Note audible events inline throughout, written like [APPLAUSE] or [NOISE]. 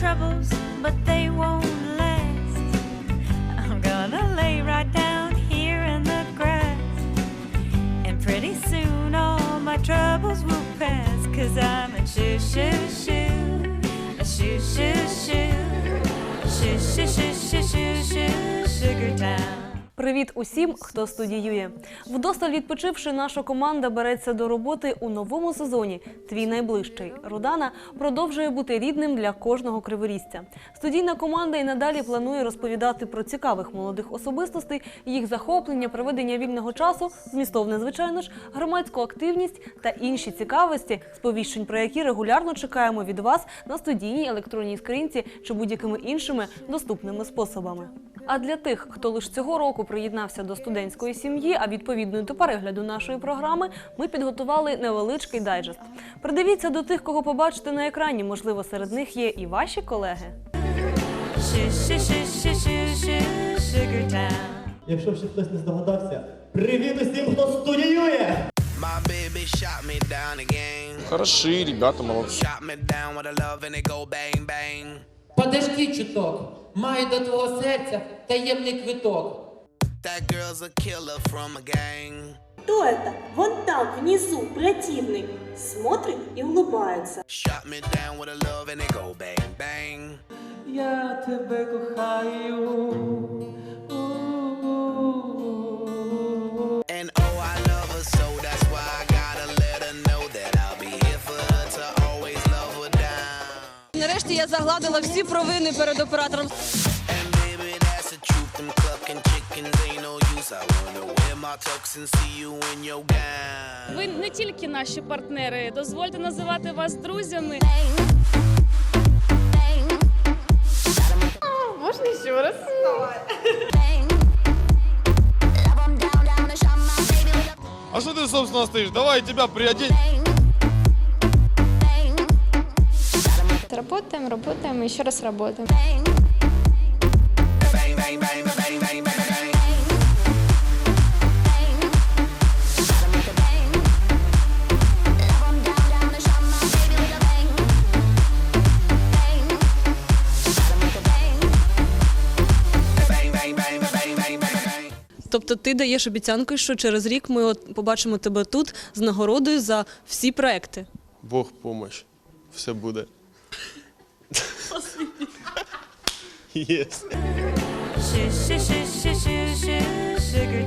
troubles, but they won't last. I'm gonna lay right down here in the grass. And pretty soon all my troubles will pass. Cause I'm a shoo shoo shoo. A shoo shoo shoo. Shoo shoo shoo shoo shoo shoo. Sugar town. Привіт усім, хто студіює. Вдосталь відпочивши, наша команда береться до роботи у новому сезоні. Твій найближчий Рудана продовжує бути рідним для кожного криворізця. Студійна команда і надалі планує розповідати про цікавих молодих особистостей, їх захоплення, проведення вільного часу, змістовне, звичайно ж, громадську активність та інші цікавості, сповіщень про які регулярно чекаємо від вас на студійній електронній скринці чи будь-якими іншими доступними способами. А для тих, хто лише цього року приєднався до студентської сім'ї, а відповідно до перегляду нашої програми, ми підготували невеличкий дайджест. Придивіться до тих, кого побачите на екрані. Можливо, серед них є і ваші колеги. Якщо ще хтось не здогадався, привіт усім, хто студіює! Хороши, ребята, bang. Подожди чуток, маю до твого серця таємний квиток. That girl's a killer from a gang. Кто это? Вон там, внизу, противный. Смотрит и улыбается. Shot me down with a love and it go bang bang. Я тебе кохаю. see you in your gown. Ви не тільки наші партнери, дозвольте називати вас друзями. Можна ще раз? А что ты, собственно, стоишь? Давай тебя приодеть. Работаем, работаем, еще раз работаем. Тобто, ти даєш обіцянку, що через рік ми от побачимо тебе тут з нагородою за всі проекти. Бог помощь. Все буде.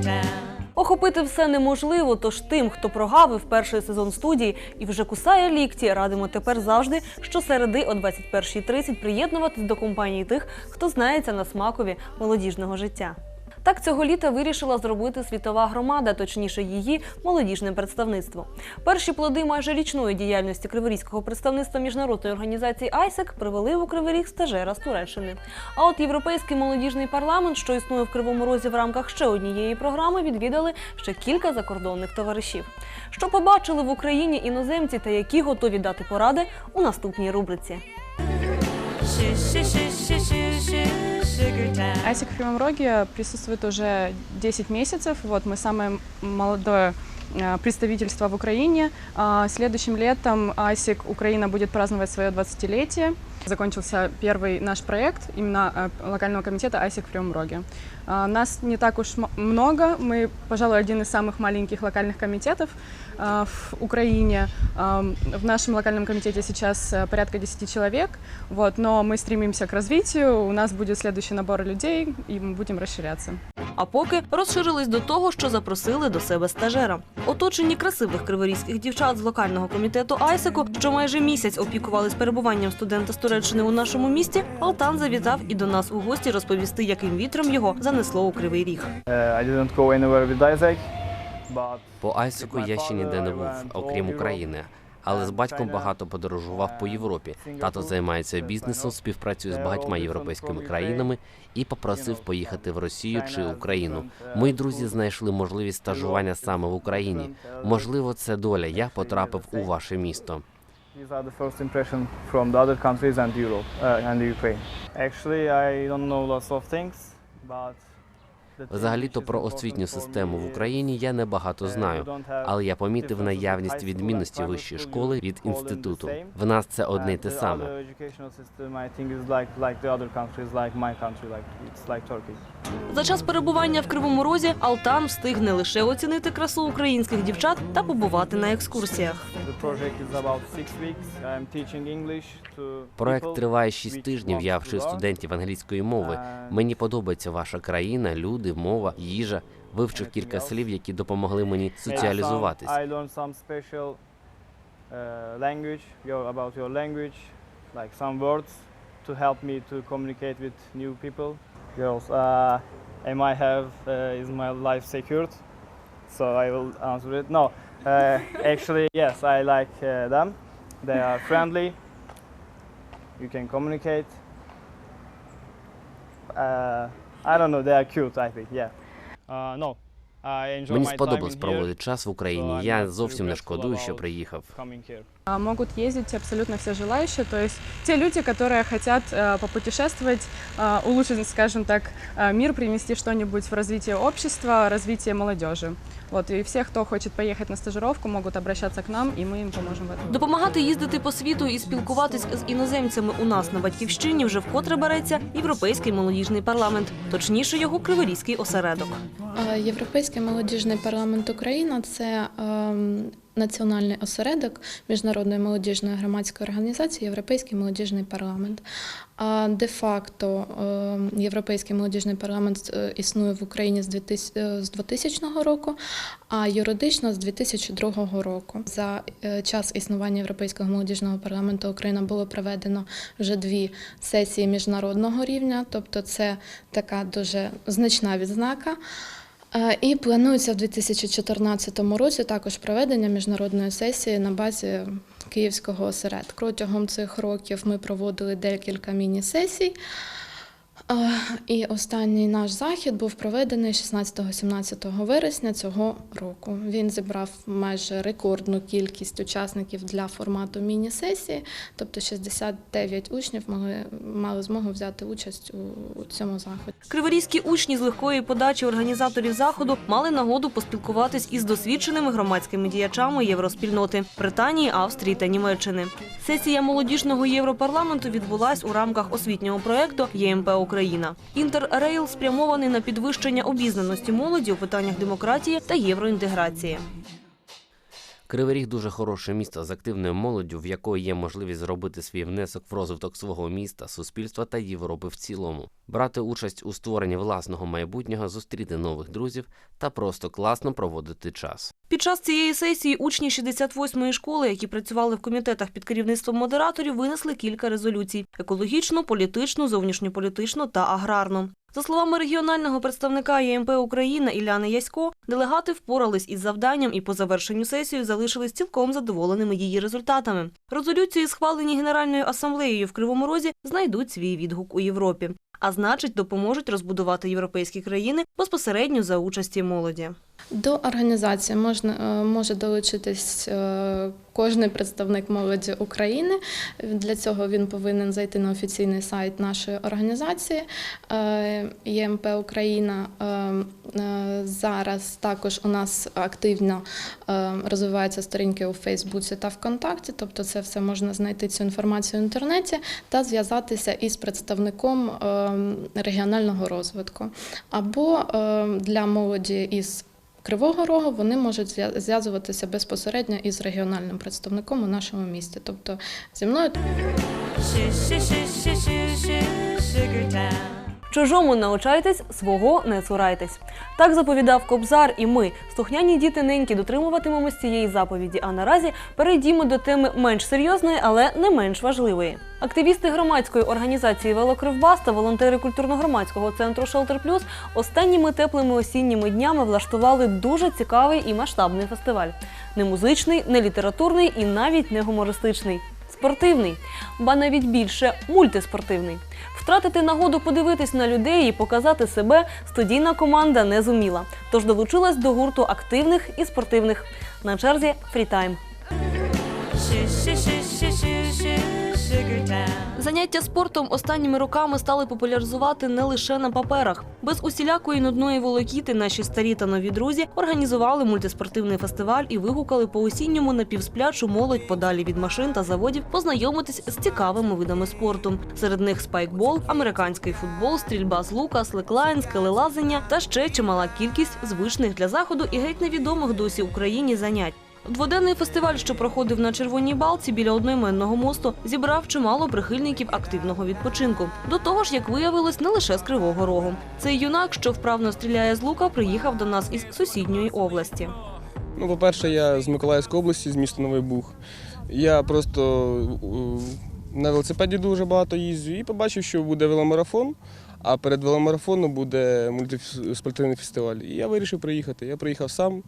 Town. Охопити все неможливо, тож тим, хто прогавив перший сезон студії і вже кусає лікті, радимо тепер завжди що середи о 21.30 приєднуватись до компанії тих, хто знається на смакові молодіжного життя. Так цього літа вирішила зробити світова громада, точніше її молодіжне представництво. Перші плоди майже річної діяльності Криворізького представництва міжнародної організації ISEC привели у Кривий Ріг стажера з Туреччини. А от європейський молодіжний парламент, що існує в Кривому Розі в рамках ще однієї програми, відвідали ще кілька закордонних товаришів. Що побачили в Україні іноземці та які готові дати поради у наступній рубриці. Айсик в Кривом Роге присутствует уже 10 месяцев. Вот мы самое молодое э, представительство в Украине. А Следующим летом Айсик Украина будет праздновать свое 20-летие. Закончился первый наш проект именно э, локального комитета Айсик в Кривом Роге. А, Нас не так уж м- много, мы, пожалуй, один из самых маленьких локальных комитетов а, в Украине. Ам, В нашем локальном комитете сейчас э, порядка 10 человек, вот, но мы стремимся к развитию, у нас будет следующий набор людей, и мы будем расширяться. А поки розширились до того, що запросили до себе стажера. Оточені красивих криворізьких дівчат з локального комітету Айсеку, що майже місяць опікувались перебуванням студента з Туреччини у нашому місті, Алтан завітав і до нас у гості розповісти, яким вітром його занесло у кривий ріг. But По Айсику я ще ніде не був, окрім України. Але з батьком багато подорожував по Європі. Тато займається бізнесом, співпрацює з багатьма європейськими країнами і попросив поїхати в Росію чи Україну. Мої друзі знайшли можливість стажування саме в Україні. Можливо, це доля. Я потрапив у ваше місто. these are the first impression from the other countries and Europe uh, and Ukraine. Actually, I don't know lots of things, but Взагалі-то про освітню систему в Україні я небагато знаю, але я помітив наявність відмінності вищої школи від інституту. В нас це одне й те саме. За час перебування в Кривому Розі Алтан встиг не лише оцінити красу українських дівчат та побувати на екскурсіях. Проект триває 6 тижнів. Я вчив студентів англійської мови. Мені подобається ваша країна, люди, мова, їжа. Вивчив кілька слів, які допомогли мені соціалізуватись. Uh, language your, about your language, like some words to help me to communicate with new people. Girls, uh, am I have uh, is my life secured? So I will answer it. No, uh, actually yes, I like uh, them. They are friendly. You can communicate. Uh, I don't know. They are cute. I think. Yeah. Uh, no. Мені сподобалось проводити час в Україні. Я зовсім не шкодую, що приїхав. coming here. А, Могут ездить абсолютно все желающие, то есть те люди, которые хотят э, попутешествовать, э, улучшить, скажем так, э, мир, принести что-нибудь в развитие общества, развитие молодежи. Вот, и все, кто хочет поехать на стажировку, могут обращаться к нам, и мы им поможем в этом. Допомагати їздити по світу і спілкуватись з іноземцями у нас на батьківщині вже вкотре береться Європейський молодіжний парламент, точніше його криворізький осередок. Е, Європейський молодіжний парламент Україна це ем, національний осередок міжнародної молодіжної громадської організації Європейський молодіжний парламент. А де-факто ем, Європейський молодіжний парламент е, існує в Україні з 2000, е, з 2000 року, а юридично з 2002 року. За е, час існування Європейського молодіжного парламенту Україна було проведено вже дві сесії міжнародного рівня, тобто це така дуже значна відзнака. Е, І планується в 2014 році також проведення міжнародної сесії на базі Київського осередку. Протягом цих років ми проводили декілька міні-сесій. І останній наш захід був проведений 16-17 вересня цього року. Він зібрав майже рекордну кількість учасників для формату міні-сесії, тобто 69 учнів могли, мали змогу взяти участь у, у цьому заході. Криворізькі учні з легкої подачі організаторів заходу мали нагоду поспілкуватись із досвідченими громадськими діячами євроспільноти Британії, Австрії та Німеччини. Сесія молодіжного європарламенту відбулась у рамках освітнього проекту ЄМП Україна. Інтеррейл спрямований на підвищення обізнаності молоді у питаннях демократії та євроінтеграції. Кривий Ріг дуже хороше місто з активною молоддю, в якої є можливість зробити свій внесок в розвиток свого міста, суспільства та Європи в цілому, брати участь у створенні власного майбутнього, зустріти нових друзів та просто класно проводити час. Під час цієї сесії учні 68-ї школи, які працювали в комітетах під керівництвом модераторів, винесли кілька резолюцій: екологічну, політичну, зовнішньополітичну та аграрну. За словами регіонального представника ЄМП Україна Іляни Ясько, делегати впорались із завданням і по завершенню сесії залишились цілком задоволеними її результатами. Резолюції, схвалені Генеральною асамблеєю в Кривому Розі, знайдуть свій відгук у Європі. А значить, допоможуть розбудувати європейські країни безпосередньо за участі молоді. До організації можна е, може долучитись е, кожний представник молоді України. Для цього він повинен зайти на офіційний сайт нашої організації е, ЄМП Україна. Зараз також у нас активно розвиваються сторінки у Фейсбуці та ВКонтакті, тобто це все можна знайти цю інформацію в інтернеті та зв'язатися із представником регіонального розвитку. Або е, для молоді із Кривого Рогу вони можуть зв'я- зв'язуватися безпосередньо із регіональним представником у нашому місті. Тобто зі мною Чужому научайтесь, свого не цурайтесь. Так заповідав Кобзар, і ми, слухняні діти неньки, дотримуватимемось цієї заповіді. А наразі перейдімо до теми менш серйозної, але не менш важливої. Активісти громадської організації Велокривбас та волонтери культурно-громадського центру Шелтер Плюс останніми теплими осінніми днями влаштували дуже цікавий і масштабний фестиваль. Не музичний, не літературний і навіть не гумористичний. Спортивний, ба навіть більше мультиспортивний. Втратити нагоду подивитись на людей і показати себе студійна команда не зуміла. Тож долучилась до гурту активних і спортивних. На черзі фрітайм. Заняття спортом останніми роками стали популяризувати не лише на паперах. Без усілякої нудної волокіти наші старі та нові друзі організували мультиспортивний фестиваль і вигукали по осінньому напівсплячу молодь подалі від машин та заводів познайомитись з цікавими видами спорту. Серед них спайкбол, американський футбол, стрільба з лука, слеклайн, скелелазення та ще чимала кількість звичних для заходу і геть невідомих досі Україні занять. Дводенний фестиваль, що проходив на Червоній Балці біля одноіменного мосту, зібрав чимало прихильників активного відпочинку. До того ж, як виявилось, не лише з Кривого Рогу. Цей юнак, що вправно стріляє з лука, приїхав до нас із сусідньої області. Ну, по-перше, я з Миколаївської області, з міста Новий Буг. Я просто на велосипеді дуже багато їздю і побачив, що буде веломарафон, а перед веломарафоном буде мультиспортивний фестиваль. І я вирішив приїхати. Я приїхав сам,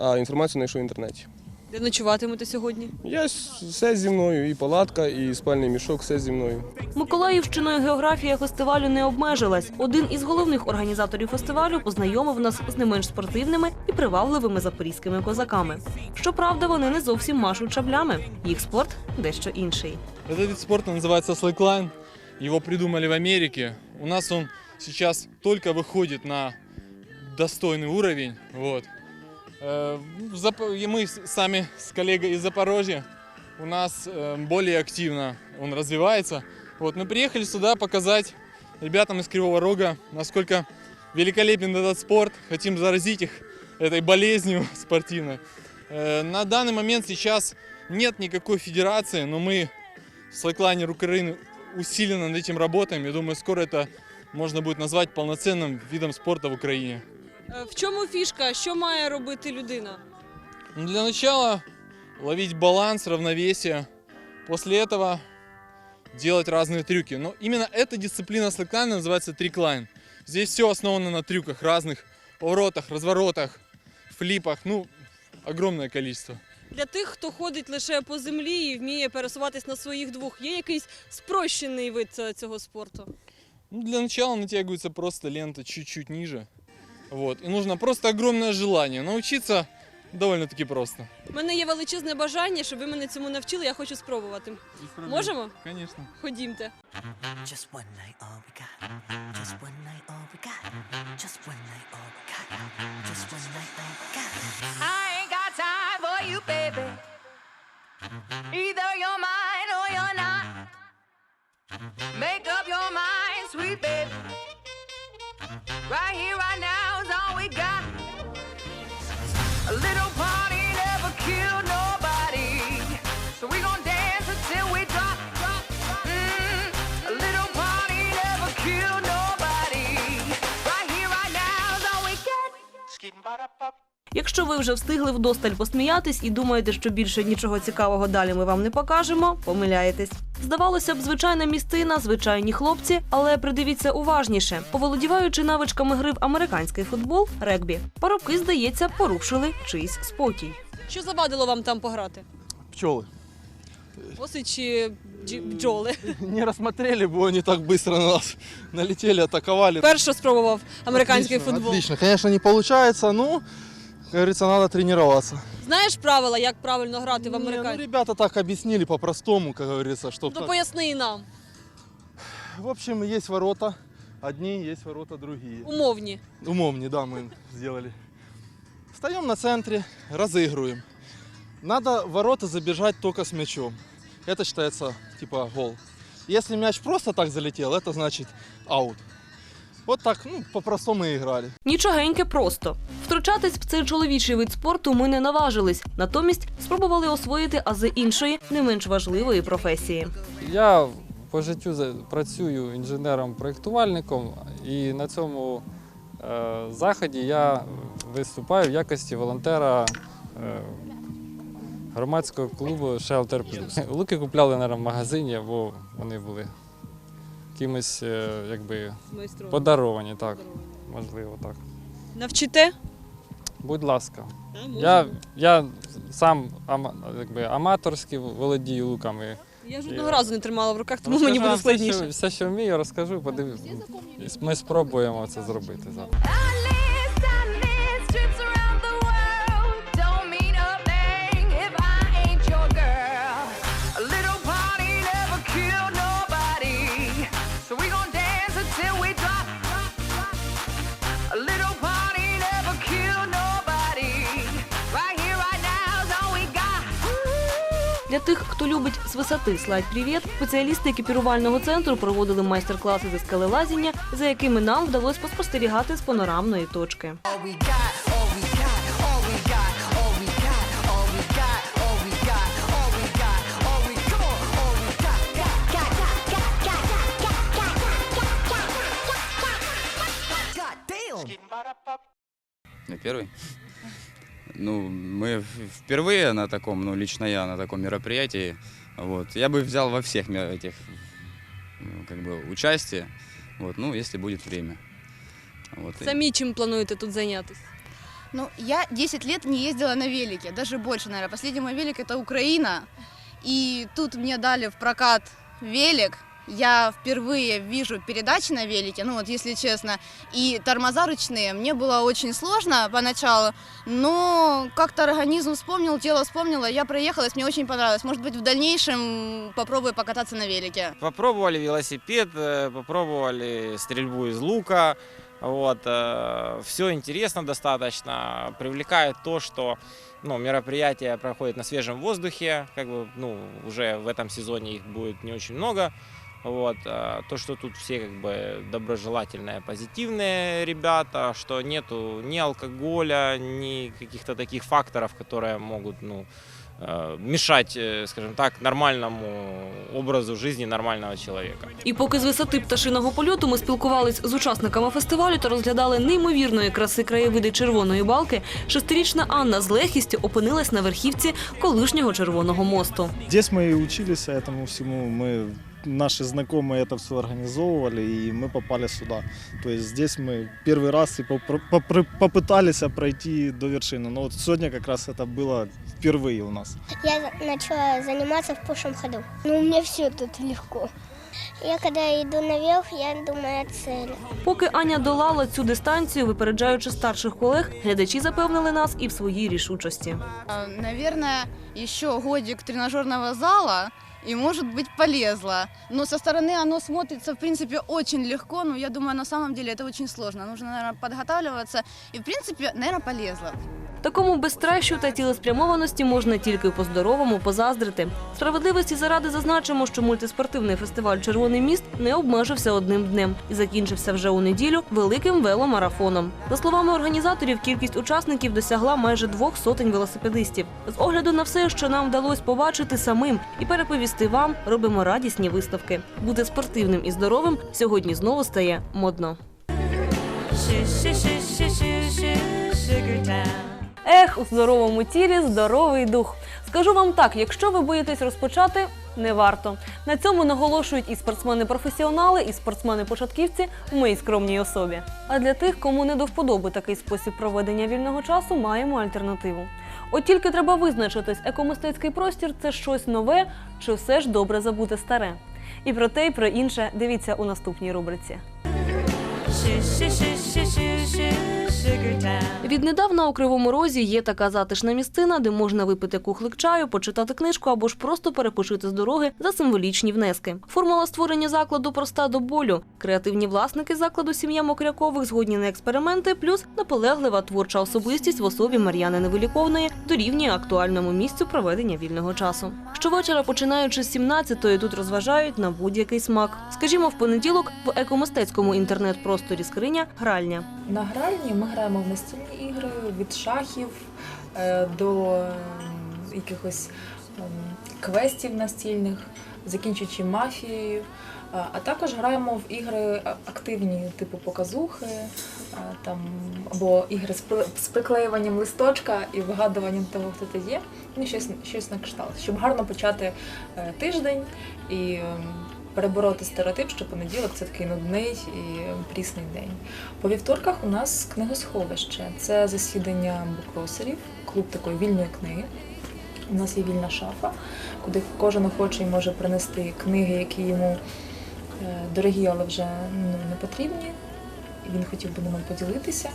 а інформацію знайшов в інтернеті. Де ночуватимете сьогодні? Я с- все зі мною, і палатка, і спальний мішок, все зі мною. Миколаївщиною географія фестивалю не обмежилась. Один із головних організаторів фестивалю познайомив нас з не менш спортивними і привабливими запорізькими козаками. Щоправда, вони не зовсім машуть шаблями. Їх спорт дещо інший. Этот вид спорта называется слэклайн. Его придумали в Америке. У нас он сейчас только выходит на достойный уровень. Вот. Э, мы с- сами с коллегой из Запорожья, у нас э, более активно он развивается. Вот, мы приехали сюда показать ребятам из Кривого Рога, насколько великолепен этот спорт. Хотим заразить их этой болезнью [LAUGHS] спортивной. Э, На данный момент сейчас нет никакой федерации, но мы слэклайнер Украины усиленно над этим работаем. Я думаю, скоро это можно будет назвать полноценным видом спорта в Украине. Е, В чому фішка? Що має робити людина? Ну, для начала ловить баланс, равновесие. После этого делать разные трюки. Но именно эта дисциплина слэклайна называется триклайн. Здесь все основано на трюках разных, поворотах, разворотах, флипах. Ну, огромное количество. Для тих, хто ходить лише по землі і вміє пересуватись на своїх двох, є якийсь спрощений вид е, цього спорту. Ну, для начала натягивается просто лента чуть-чуть ниже. Вот. И нужно просто огромное желание. Научиться довольно-таки просто. У мене є величезне бажання, щоб ви мене цьому навчили, я хочу спробувати. Можемо? Конечно. Ходімте. Just one night, all we got. Just one night, all we got. Just one night, all we got. Just one night, all we got. I ain't got time for you, baby. Either you're mine or you're not. Make up your mind, sweet baby. Right here, right now is all we got. A little party never killed nobody. So we gon' dance until we drop, drop, drop. Mm, a little party never killed nobody. Right here, right now is all we got. Якщо ви вже встигли вдосталь посміятись і думаєте, що більше нічого цікавого далі ми вам не покажемо, помиляєтесь. Здавалося б, звичайна містина, звичайні хлопці, але придивіться уважніше. Оволодіваючи навичками гри в американський футбол, регбі, парубки, здається, порушили чийсь спокій. Що завадило вам там пограти? Пчелы. Оси чи джі- бджоли? [LAUGHS] Не рассмотрели бы, они так быстро на нас налетели, атаковали. Перше спробував американський Отлично, футбол. Отлично. Конечно, не получается, но, как говорится, надо тренироваться. Знаєш правила, як правильно грати в Не, ну, американський? ребята так объяснили по-простому, как говорится, что Ну поясни і нам. В общем, есть ворота одни, есть ворота другие. Умовні. Умовни, да, мы сделали. Встаем на центре, разыгрываем. Надо в ворота забежать только с мячом. Это считается типа гол. Если мяч просто так залетел, это значит аут. Вот так, ну, по-простому и играли. Нічогеньке просто. Втручатись в цей чоловічий вид спорту ми не наважились. Натомість спробували освоїти ази іншої, не менш важливої професії. Я по життю працюю інженером-проєктувальником, і на цьому е, заході я виступаю в якості волонтера е, громадського клубу Shelter Plus. Луки купляли наверно, в магазині, бо вони були кимось е, якби подаровані, так. Можливо, так. Навчите? Будь ласка. А. Я, я сам якби, аматорськи володію луками. Я жодного разу не тримала в руках, тому Розкажу мені буде складніше. все, що, все, що вмію, розкажу, подивлюсь. Ми спробуємо це зробити зараз. Для тих, хто любить з висоти слайд привіт, спеціалісти екіпірувального центру проводили майстер-класи зі скелелазіння, за якими нам вдалося поспостерігати з панорамної точки. Я первый. Ну, мы в- впервые на таком, ну, лично я на таком мероприятии. Вот. Я бы взял во всех мер- этих, ну, как бы, участие. Вот, ну, если будет время. Вот. и- Самі чим плануєте тут зайнятися? Ну, я 10 лет не ездила на велике, даже больше, наверное. Последний мой велик это Украина. И тут мне дали в прокат велик. Я впервые вижу передачи на велике, ну вот если честно, и тормоза ручные. Мне было очень сложно поначалу, но как-то организм вспомнил, тело вспомнило, я проехалась, мне очень понравилось. Может быть, в дальнейшем попробую покататься на велике. Попробовали велосипед, э, попробовали стрельбу из лука. Вот, все интересно достаточно. Привлекает то, что ну, мероприятия проходят на свежем воздухе. Как бы, ну, уже в этом сезоне их будет не очень много. Вот, э, то, что тут все как бы доброжелательные, позитивные ребята, что нету ни алкоголя, ни каких-то таких факторов, которые могут, ну, э, мешать, э, скажем так, нормальному образу жизни нормального человека. І поки з висоти пташиного польоту ми спілкувались з учасниками фестивалю та розглядали неймовірної краси краєвиди червоної балки, шестирічна Анна з легкістю опинилась на верхівці колишнього червоного мосту. Здесь мы и учились этому всему, мы наши знакомые это все организовывали, и мы попали сюда. То есть здесь мы первый раз и попро- попр- попытались пройти до вершины. Но вот сегодня как раз это было впервые у нас. Я начала заниматься в прошлом году. Ну, мне все тут легко. Я когда иду наверх, я думаю о цели. Поки Аня долала цю дистанцію, випереджаючи старших колег, глядачі запевнили нас і в своїй рішучості. А, Наверное, еще годик тренажерного зала и, может быть, полезла. Но со стороны оно смотрится, в принципе, очень легко, но я думаю, на самом деле это очень сложно. Нужно, наверное, подготавливаться и, в принципе, наверное, полезла. Такому безстращу та цілеспрямованості можна тільки по-здоровому позаздрити. Справедливості заради зазначимо, що мультиспортивний фестиваль Червоний міст не обмежився одним днем і закінчився вже у неділю великим веломарафоном. За словами організаторів, кількість учасників досягла майже двох сотень велосипедистів. З огляду на все, що нам вдалося побачити самим і переповісти вам, робимо радісні виставки. Бути спортивним і здоровим сьогодні знову стає модно. Ех, у здоровому тілі здоровий дух. Скажу вам так: якщо ви боїтесь розпочати, не варто. На цьому наголошують і спортсмени-професіонали, і спортсмени-початківці в моїй скромній особі. А для тих, кому не до вподоби такий спосіб проведення вільного часу, маємо альтернативу. От тільки треба визначитись, екомистецький простір це щось нове, чи все ж добре забути старе. І про те, і про інше дивіться у наступній рубриці. Віднедавна у Кривому Розі є така затишна місцина, де можна випити кухлик чаю, почитати книжку або ж просто перепочити з дороги за символічні внески. Формула створення закладу проста до болю. Креативні власники закладу сім'я Мокрякових згодні на експерименти, плюс наполеглива творча особистість в особі Мар'яни Невиліковної дорівнює актуальному місцю проведення вільного часу. Щовечора, починаючи з 17-ї, тут розважають на будь-який смак. Скажімо, в понеділок в екомистецькому інтернет-просторі скриня гральня. На гральні ми граємо в настільні ігри від шахів е, до ем, якихось ем, квестів настільних, закінчуючи мафією. А також граємо в ігри активні, типу показухи, е, там, або ігри з при- приклеюванням листочка і вигадуванням того, хто ти є. Ну, щось, щось на кшталт, щоб гарно почати е, тиждень і ем, перебороти стереотип, що понеділок це такий нудний і прісний день. По вівторках у нас книгосховище. Це засідання букросерів, клуб такої вільної книги. У нас є вільна шафа, куди кожен охочий може принести книги, які йому е, дорогі, але вже ну, не потрібні. Він хотів би ними поділитися.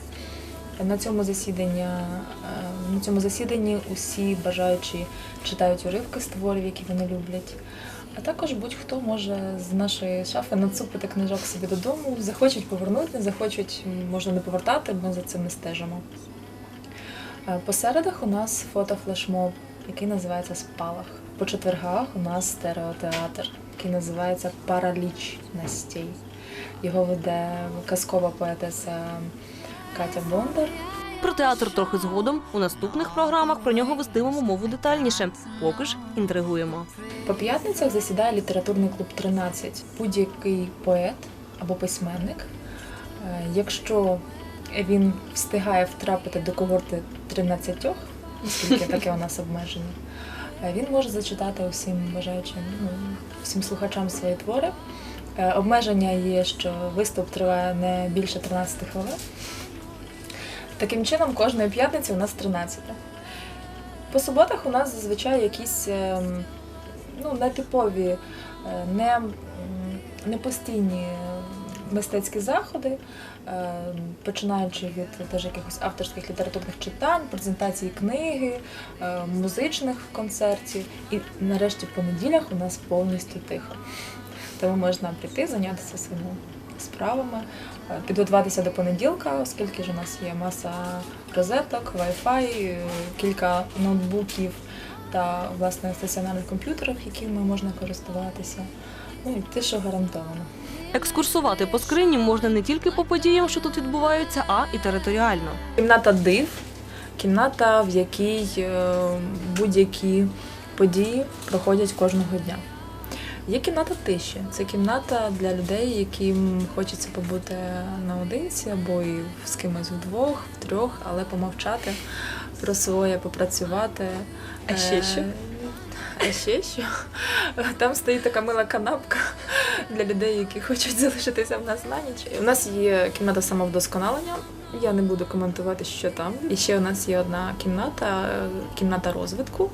На цьому засідання е, на цьому засіданні усі бажаючі читають уривки з творів, які вони люблять. А також будь-хто може з нашої шафи нацупити книжок собі додому, захочуть повернути, захочуть, можна не повертати, ми за цим не стежимо. Е, По середах у нас фотофлешмоб, який називається Спалах. по четвергах у нас стереотеатр, який називається Параліч Настій. Його веде казкова поетеса Катя Бондар. Про театр трохи згодом. У наступних програмах про нього вестимемо мову детальніше. Поки ж інтригуємо. По п'ятницях засідає літературний клуб 13. Будь-який поет або письменник, е, якщо він встигає втрапити до когорти 13, оскільки таке у нас обмеження, е, він може зачитати усім бажаючим, ну, всім слухачам свої твори. Е, Обмеження є, що виступ триває не більше 13 хвилин. Таким чином, кожної п'ятниці у нас 13. По суботах у нас зазвичай якісь ем, ну, нетипові, е, не, м, непостійні мистецькі заходи, е, починаючи від теж якихось авторських літературних читань, презентації книги, е, музичних концертів. І нарешті по неділях у нас повністю тихо. Тому можна прийти, зайнятися своїми справами, підготуватися до понеділка, оскільки ж у нас є маса розеток, Wi-Fi, е, кілька ноутбуків та власне стаціонарних комп'ютерів, якими можна користуватися. Ну і те, що гарантовано. Екскурсувати по скрині можна не тільки по подіям, що тут відбуваються, а і територіально. Кімната див, кімната, в якій е, будь-які події проходять кожного дня. Є кімната тиші. Це кімната для людей, яким хочеться побути наодинці або і з кимось вдвох, втрьох, але помовчати про своє, попрацювати. А ще Е, що? А ще що? Там стоїть така мила канапка для людей, які хочуть залишитися в нас на ніч. У нас є кімната самовдосконалення. Я не буду коментувати, що там. І ще у нас є одна кімната, кімната розвитку,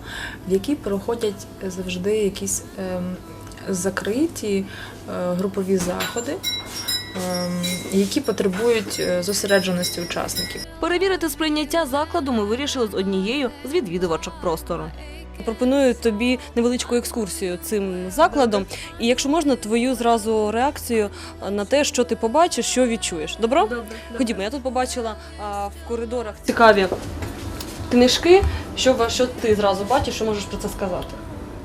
в якій проходять завжди якісь ем, закриті е, групові заходи, ем, які потребують е, зосередженості учасників. Перевірити сприйняття закладу ми вирішили з однією з відвідувачок простору. Пропоную тобі невеличку екскурсію цим закладом, і якщо можна, твою зразу реакцію на те, що ти побачиш, що відчуєш. Добро? Добре. Ходімо, я тут побачила а, в коридорах цікаві книжки. Що, що ти зразу бачиш, що можеш про це сказати?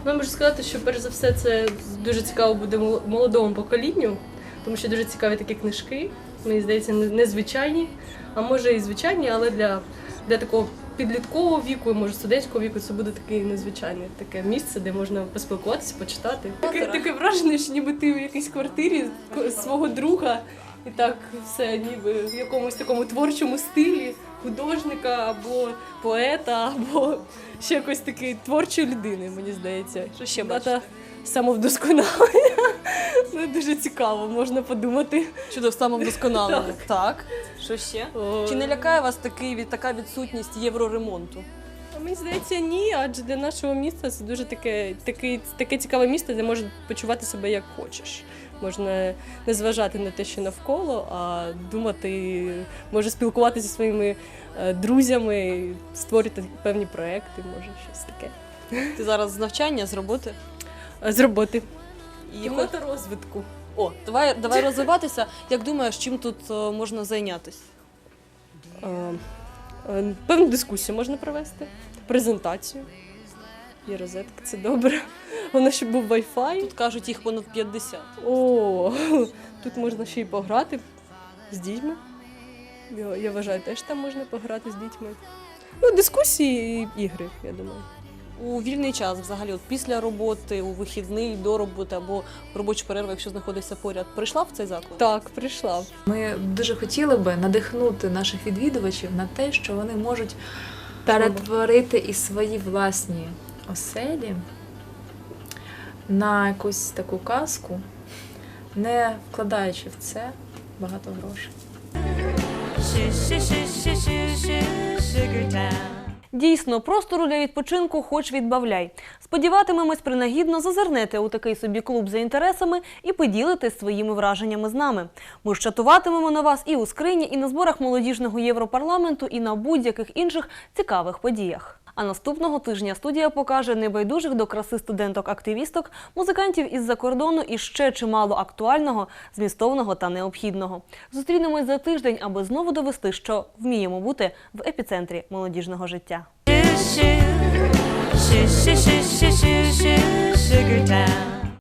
Ну, можу сказати, що перш за все це дуже цікаво буде мол- молодому поколінню, тому що дуже цікаві такі книжки. Мені здається, не- незвичайні, а може і звичайні, але для, для такого підліткового віку, може студентського віку, це буде таке незвичайне таке місце, де можна поспілкуватися, почитати. Таке, таке враження, що ніби ти в якійсь квартирі свого друга, і так все ніби в якомусь такому творчому стилі художника або поета, або ще якось такої творчої людини, мені здається. Що ще Дата самовдосконалення. Ну, дуже цікаво, можна подумати. Щодо самовдосконалення. Так. Так. Що ще? О, Чи не лякає вас такий, від- така відсутність євроремонту? Мені здається, ні, адже для нашого міста це дуже таке, таке, таке цікаве місто, де можна почувати себе як хочеш. Можна не зважати на те, що навколо, а думати, може спілкуватися зі своїми е, друзями, створити певні проекти, може щось таке. Ти зараз з навчання, з роботи? Е, З роботи. І Кімната розвитку. О, давай, давай розвиватися. Як думаєш, чим тут е, можна зайнятися? Певну дискусію можна провести, презентацію. Є розетка, це добре. Воно щоб був Wi-Fi. Тут кажуть, їх понад 50. О, тут можна ще й пограти з дітьми. Я, я вважаю, теж там можна пограти з дітьми. Ну, дискусії і ігри, я думаю. У вільний час, взагалі, от після роботи, у вихідний, до роботи або в робочу перерву, якщо знаходишся поряд, прийшла в цей заклад? Так, прийшла. Ми дуже хотіли би надихнути наших відвідувачів на те, що вони можуть перетворити і свої власні оселі на якусь таку казку, не вкладаючи в це багато грошей. Дійсно, простору для відпочинку хоч відбавляй. Сподіватимемось, принагідно зазирнете у такий собі клуб за інтересами і поділитесь своїми враженнями з нами. Ми ж чатуватимемо на вас і у скрині, і на зборах молодіжного Європарламенту, і на будь-яких інших цікавих подіях. А наступного тижня студія покаже небайдужих до краси студенток-активісток, музикантів із-за кордону і ще чимало актуального, змістовного та необхідного. Зустрінемось за тиждень, аби знову довести, що вміємо бути в епіцентрі молодіжного життя. Sugar town.